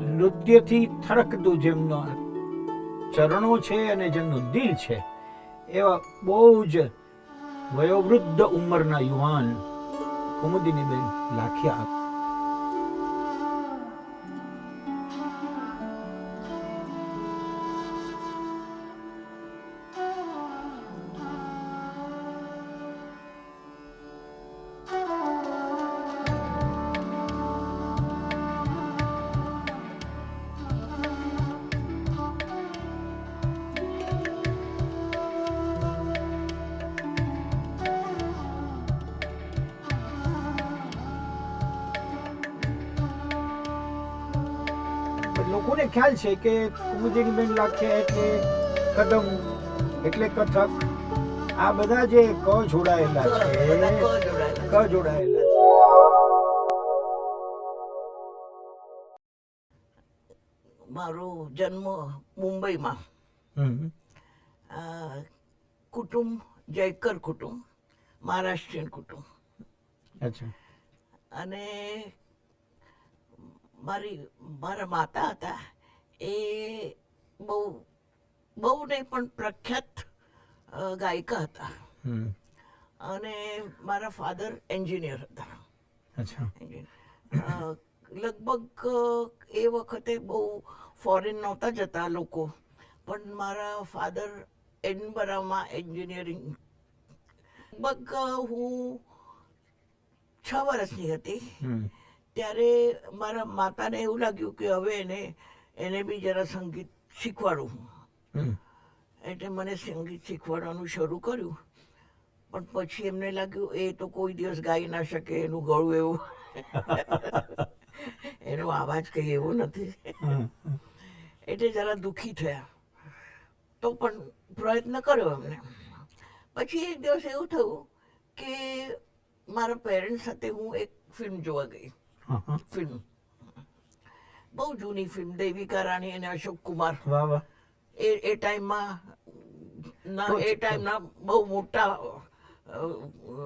નૃત્યથી થરકતું જેમનો ચરણો છે અને જેમનું દિલ છે, એવા બહુ જ વયોવૃદ્ધ ઉંમરના યુવાન કુમુદિનીબેન લાખિયા લોકોને ખ્યાલ છે કે કુમુદિનીબેન લાખિયા એટલે કદમ એટલે કથક આ બધા જે ક જોડાયેલા છે ક જોડાયેલા. છે. મારો જન્મ મુંબઈમાં. કુટુંબ જયકર કુટુંબ મહારાષ્ટ્રીયન કુટુંબ. અચ્છા. અને મારી મારા માતા હતા એ બહુ બહુ નહીં પણ પ્રખ્યાત ગાયિકા હતા. અને મારા ફાધર એન્જિનિયર હતા. લગભગ એ વખતે બહુ ફોરેન નહોતા જતા લોકો પણ મારા ફાધર એડનબરામાં એન્જિનિયરિંગ. લગભગ હું છ વર્ષની હતી. ત્યારે મારા માતાને એવું લાગ્યું કે હવે એને એને બી જરા સંગીત શીખવાડું હું. એટલે મને સંગીત શીખવાડવાનું શરૂ કર્યું. પણ પછી એમને લાગ્યું એ તો કોઈ દિવસ ગાઈ ના શકે એનું ગળું એવું. એનો અવાજ કંઈ એવો નથી. એટલે જરા દુઃખી થયા. તો પણ પ્રયત્ન કર્યો એમને. પછી એક દિવસ એવું થયું કે મારા પેરેન્ટ્સ સાથે હું એક ફિલ્મ જોવા ગઈ. ફિલ્મ. બહુ જૂની ફિલ્મ દેવિકા રાણી અને અશોક કુમાર. વાહ વાહ. એ એ ટાઈમમાં ના એ ટાઈમના બહુ મોટા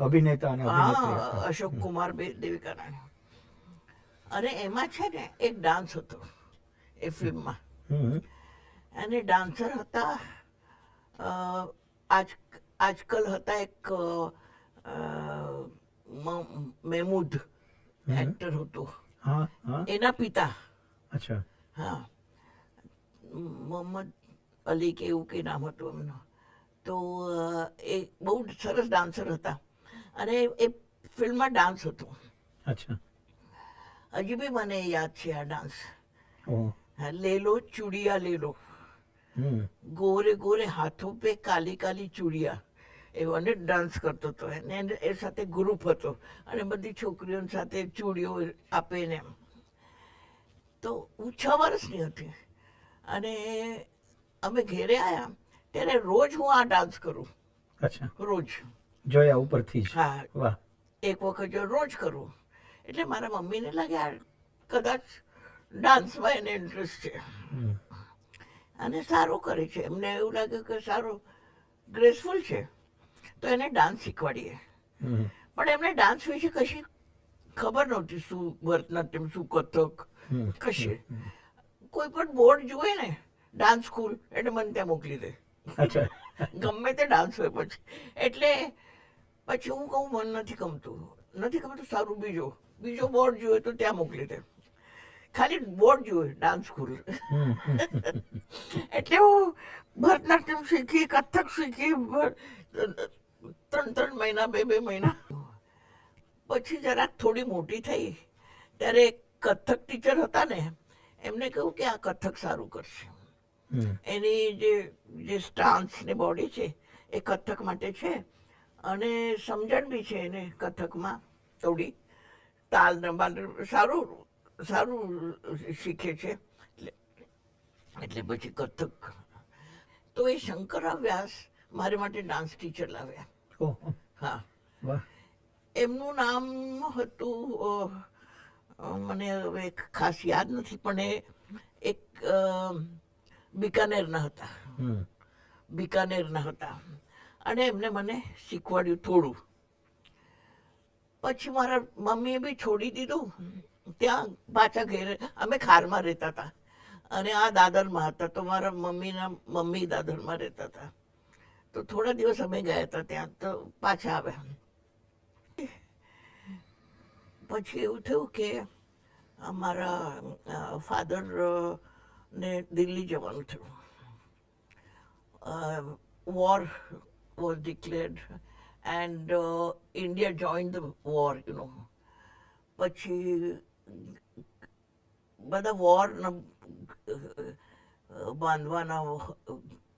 અભિનેતા અને હા અશોક કુમાર બે દેવિકા રાણી. અને એમાં છે ને એક ડાન્સ હતો એ ફિલ્મમાં. હમ. અને ડાન્સર હતા આજ આજકાલ હતા એક મહેમૂદ એક્ટર હતો. હા હા? એના પિતા. અચ્છા. હા. મોહમ્મદ અલી કે એવું કે નામ હતું એમનું. તો એ બહુ સરસ ડાન્સર હતા. અને એ ફિલ્મમાં ડાન્સ હતો. અચ્છા. હજી બી મને યાદ છે આ ડાન્સ. હા, લેલો ચૂડિયા લેલો. ગોરે ગોરે હાથો પે કાલી કાલી ચૂડિયા. એવો અને ડાન્સ કરતો હતો. અને એ સાથે ગ્રુપ હતો. અને બધી છોકરીઓ સાથે ચૂડીઓ આપે ને એમ. તો હું છ વર્ષની હતી. અને અમે ઘેરે આવ્યા ત્યારે રોજ હું આ ડાન્સ કરું. અચ્છા. રોજ. જોયા ઉપરથી હા. વાહ. એક વખત જો રોજ કરું. એટલે મારા મમ્મીને લાગે આ કદાચ ડાન્સમાં એને ઇન્ટરેસ્ટ છે. અને સારું કરે છે. એમને એવું લાગ્યું કે સારું ગ્રેસફુલ છે. તો એને ડાન્સ શીખવાડીએ. પણ એમને ડાન્સ વિશે કશી ખબર નહોતી શું ભરતનાટ્યમ શું કથક કશે. કોઈ પણ બોર્ડ જુએ ને ડાન્સ સ્કૂલ એટલે મને ત્યાં મોકલી દે. ગમે તે ડાન્સ હોય પછી. એટલે પછી હું કહું મન નથી ગમતું. નથી ગમતું સારું બીજો. બીજો બોર્ડ જોઈએ તો ત્યાં મોકલી દે. ખાલી બોર્ડ જોઈએ ડાન્સ સ્કૂલ એટલે હું ભરતનાટ્યમ શીખી કથક શીખી ત્રણ ત્રણ મહિના બે બે મહિના. પછી જરાક થોડી મોટી થઈ. ત્યારે એક કથક ટીચર હતા ને એમને કહ્યું કે આ કથક સારું કરશે. એની જે જે સ્ટાન્સ ને બોડી છે એ કથક માટે છે. અને સમજણ બી છે એને કથકમાં થોડી. તાલ સારું સારું શીખે છે. એટલે એટલે પછી કથક. તો એ શંકરા વ્યાસ મારે માટે ડાન્સ ટીચર લાવ્યા. ઓહ હા. એમનું નામ હતું મને હવે ખાસ યાદ નથી પણ એ એક બિકાનેરના હતા. બિકાનેરના હતા. અને એમને મને શીખવાડ્યું થોડું. પછી મારા મમ્મીએ બી છોડી દીધું. ત્યાં પાછા ઘેરે અમે ખારમાં રહેતા હતા. અને આ દાદરમાં હતા તો મારા મમ્મીના મમ્મી દાદરમાં રહેતા હતા. તો થોડા દિવસ અમે ગયા હતા ત્યાં, તો પાછા આવ્યા. પછી એવું થયું કે અમારા ફાધર ને દિલ્હી જવાનું થયું. War was declared and India join the war you પછી બધા વોરના બાંધવાના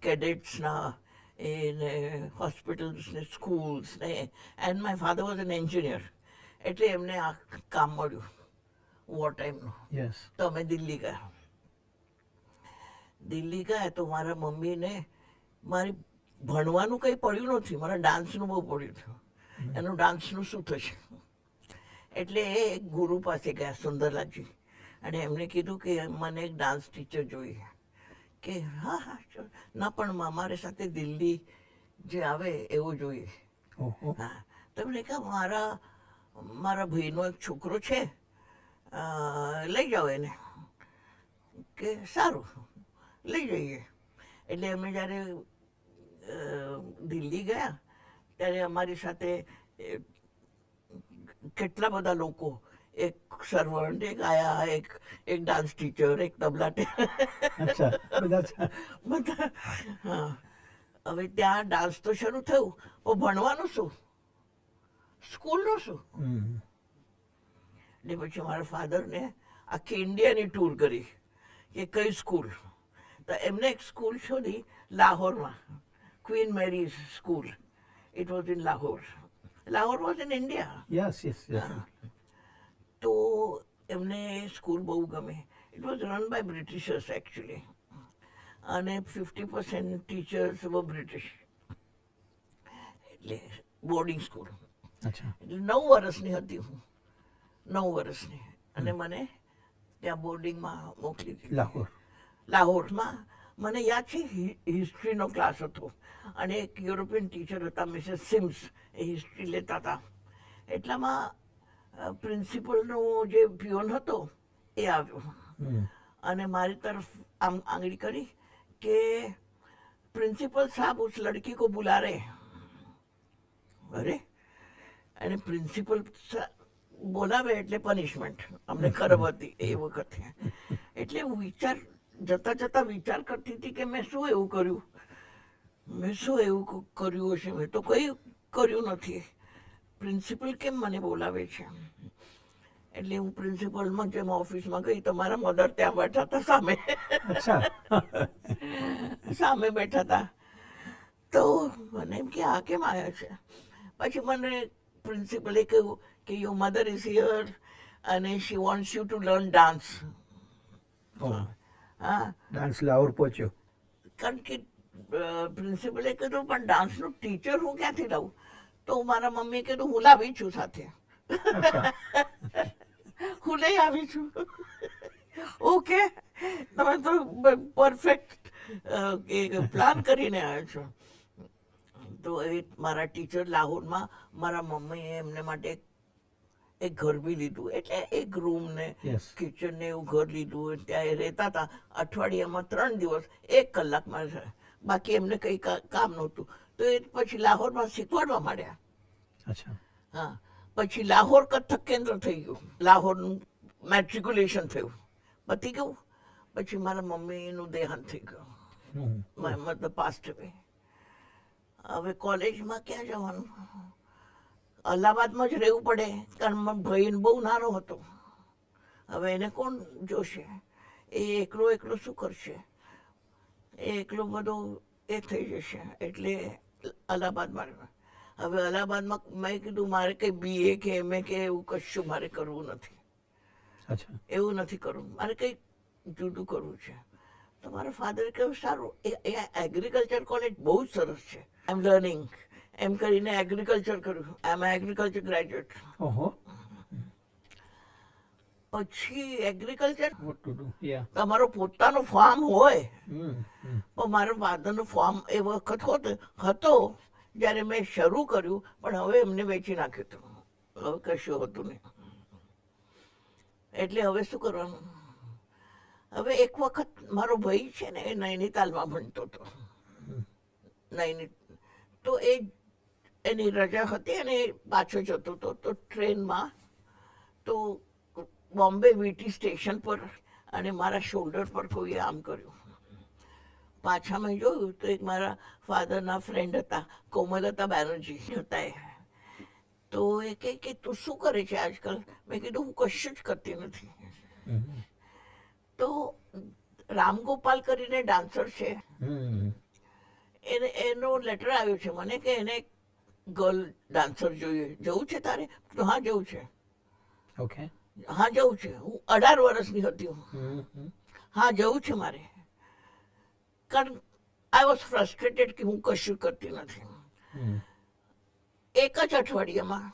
કેડેટ્સના એને હોસ્પિટલ્સ ને સ્કૂલ્સ ને and my father was an engineer એટલે એમને આ કામ મળ્યું વોર ટાઈમનું યસ તો અમે દિલ્હી ગયા. દિલ્હી ગયા તો મારા મમ્મીને મારી ભણવાનું કંઈ પડ્યું નથી મારા ડાન્સનું બહુ પડ્યું હતું. એનું ડાન્સનું શું થશે? એટલે એ એક ગુરુ પાસે ગયા સુંદરલાલજી. અને એમને કીધું કે મને એક ડાન્સ ટીચર જોઈએ. કે હા હા. ના પણ મારી સાથે દિલ્હી જે આવે એવું જોઈએ. હા. તમને એમણે મારા મારા ભાઈનો એક છોકરો છે લઈ જાઓ એને. કે સારું લઈ જઈએ. એટલે અમે જ્યારે દિલ્હી ગયા ત્યારે અમારી સાથે કેટલા બધા લોકો એક સર્વન્ટ એક આયા એક એક ડાન્સ ટીચર એક તબલા અચ્છા બધા બધા હા હવે ત્યાં ડાન્સ તો શરૂ થયું પણ ભણવાનું શું સ્કૂલનું શું એટલે પછી મારા ફાધરને આખી ઇન્ડિયાની ટૂર કરી કે કઈ સ્કૂલ તો એમને એક સ્કૂલ શોધી લાહોરમાં Queen Mary school it was in Lahore Lahore was in India yes yes yes એમને સ્કૂલ બહુ ગમે. It was run by Britishers actually અને fifty percent teachers were British એટલે બોર્ડિંગ સ્કૂલ એટલે નવ વર્ષની હતી હું. નવ વર્ષની. અને મને ત્યાં બોર્ડિંગમાં મોકલી દીધી. લાહોર. લાહોરમાં મને યાદ છે હિસ્ટ્રીનો ક્લાસ હતો. અને એક યુરોપિયન ટીચર હતા મિસેસ સિમ્સ એ હિસ્ટ્રી લેતા હતા. એટલામાં પ્રિન્સિપલનો જે પ્યોન હતો એ આવ્યો હમ. અને મારી તરફ આમ આંગળી કરી કે प्रिंसिपल साहब उस लड़की को बुला रहे हैं અરે અને પ્રિન્સિપલ બોલાવે એટલે પનિશમેન્ટ અમને ખરાબ હતી એ વખતે એટલે હું વિચાર જતા જતા વિચાર કરતી હતી કે મેં શું એવું કર્યું મેં શું એવું ક- કર્યું હશે મેં તો કંઈ કર્યું નથી પ્રિન્સિપલ કેમ મને બોલાવે છે? એટલે હું પ્રિન્સિપલમાં જેમ ઓફિસમાં ગઈ તો મારા મધર ત્યાં બેઠા હતા સામે. સામે બેઠા હતા. તો મને એમ કે આ કેમ આવ્યા છે? પછી મને પ્રિન્સિપલે કહ્યું કે યુ મધર ઇઝ હિયર અને she wants you to learn dance હા. ડાન્સ લાહોર પહોંચ્યો. કારણ કે પ્રિન્સિપલે કીધું પણ ડાન્સનું ટીચર હું ક્યાંથી લઉં? તો મારા મમ્મી કીધું હું લાવી છું સાથે. હું લઈ આવી છું. ઓકે. તમે તો પરફેક્ટ પ્લાન કરીને આવ્યો છો. તો એ મારા ટીચર લાહોરમાં મારા મમ્મીએ એમને માટે એક- ઘર બી લીધું. એટલે એક રૂમ ને કિચન ને એવું ઘર લીધું. ત્યાં રહેતા હતા. અઠવાડિયામાં ત્રણ દિવસ એક કલાકમાં. બાકી એમને કંઈ કામ નહોતું. તો એ પછી લાહોરમાં શીખવાડવા માંડ્યા. હા પછી લાહોર કથક કેન્દ્ર થઈ ગયું. લાહોરનું મેટ્રિક્યુલેશન થયું. પતી ગયું. પછી મારા મમ્મીનું દેહાંત થઈ ગયું. મતલબ પાસ્ટ અવે હવે કોલેજમાં ક્યાં જવાનું? અલ્હાબાદમાં જ રહેવું પડે કારણ ભાઈ બહુ નાનો હતો. હવે એને કોણ જોશે? એ એકલો એકલો શું કરશે? એ એકલો બધો એ થઈ જશે. એટલે અલ્હાબાદમાં. હવે અલ્હાબાદમાં મેં કીધું મારે કંઈ બીએ કે એમ કે એવું કશું મારે કરવું નથી. એવું નથી કરવું. મારે કંઈક જુદું કરવું છે. તો મારા ફાધરે કહ્યું સારું એ એગ્રીકલ્ચર કોલેજ બહુ જ સરસ છે. આઈ એમ લર્નિંગ એમ કરીને એગ્રીકલ્ચર કર્યું. આઈ એમ એગ્રીકલ્ચર ગ્રેજ્યુએટ ઓહો. પછી એગ્રીકલ્ચર તમારો પોતાનો ફાર્મ હોય. પણ મારા ફાધરનો ફાર્મ એ વખત હતો. જ્યારે મેં શરૂ કર્યું, પણ હવે એમને વેચી નાખ્યું હતું. હવે કશું હતું નહીં. એટલે હવે શું કરવાનું? હવે એક વખત મારો ભાઈ છે ને, એ નૈનીતાલમાં ભણતો હતો. નૈની, તો એ એની રજા હતી અને પાછો જતો હતો. તો ટ્રેનમાં, તો બોમ્બે વીટી સ્ટેશન પર અને મારા શોલ્ડર પર કોઈએ આમ કર્યું. પાછા મેં જોયું તો એક મારા ફાધરના ફ્રેન્ડ હતા કોમલતા બેનર્જી હતા એ તો એ કહે કે તું શું કરે છે આજકાલ? મેં કીધું હું કશું જ કરતી નથી. તો રામગોપાલ કરીને ડાન્સર છે. એને એનો લેટર આવ્યો છે મને કે એને ગર્લ ડાન્સર જોઈએ. જવું છે તારે? તો હા જવું છે. ઓકે હા જવું છે. હું અઢાર વર્ષની હતી હું. હા જવું છે મારે. કારણ આઈ વોઝ ફ્રસ્ટ્રેટેડ કે હું કશું કરતી નથી. એક જ અઠવાડિયામાં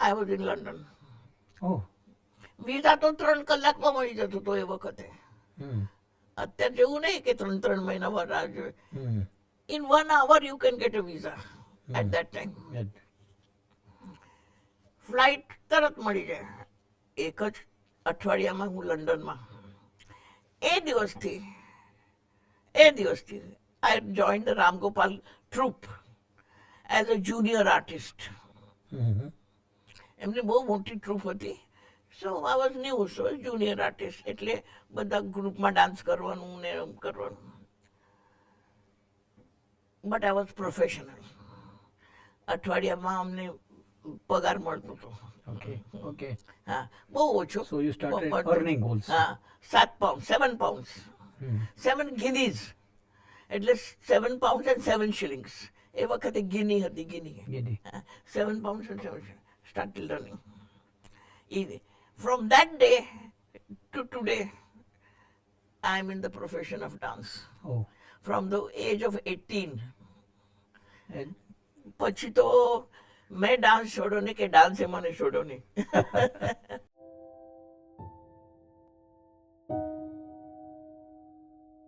I was in London visa તો ત્રણ કલાકમાં મળી જતો હતો એ વખતે. અત્યારે જેવું નહીં કે ત્રણ ત્રણ મહિના વાર રાહ જોઈએ in one hour you can get a visa at that time flight તરત મળી જાય. એક જ અઠવાડિયામાં હું લંડનમાં એ દિવસથી એ દિવસથી I join the Ramgopal troupe as a junior artist એમની બહુ મોટી ટ્રુપ હતી. So I was new so junior artist એટલે બધા ગ્રુપમાં ડાન્સ કરવાનું ને એમ કરવાનું. બટ આઈ વોઝ પ્રોફેશનલ અઠવાડિયામાં અમને પગાર મળતો હતો. ઓકે ઓકે હા બહુ ઓછો. So you started earning earning હા સાત pound seven pound hmm. Seven guineas એટલે સેવન પાઉન્ડ એન્ડ સેવન શિલિંગ્સ એ વખતે ગિની હતી guinea Giddy. seven pounds and seven shillings. Started learning. Easy. From that day to today, I'm in the profession of dance Oh. From the age of 18. And પછી તો મેં dance છોડ્યો નહીં કે ડાન્સે મને છોડ્યો નહીં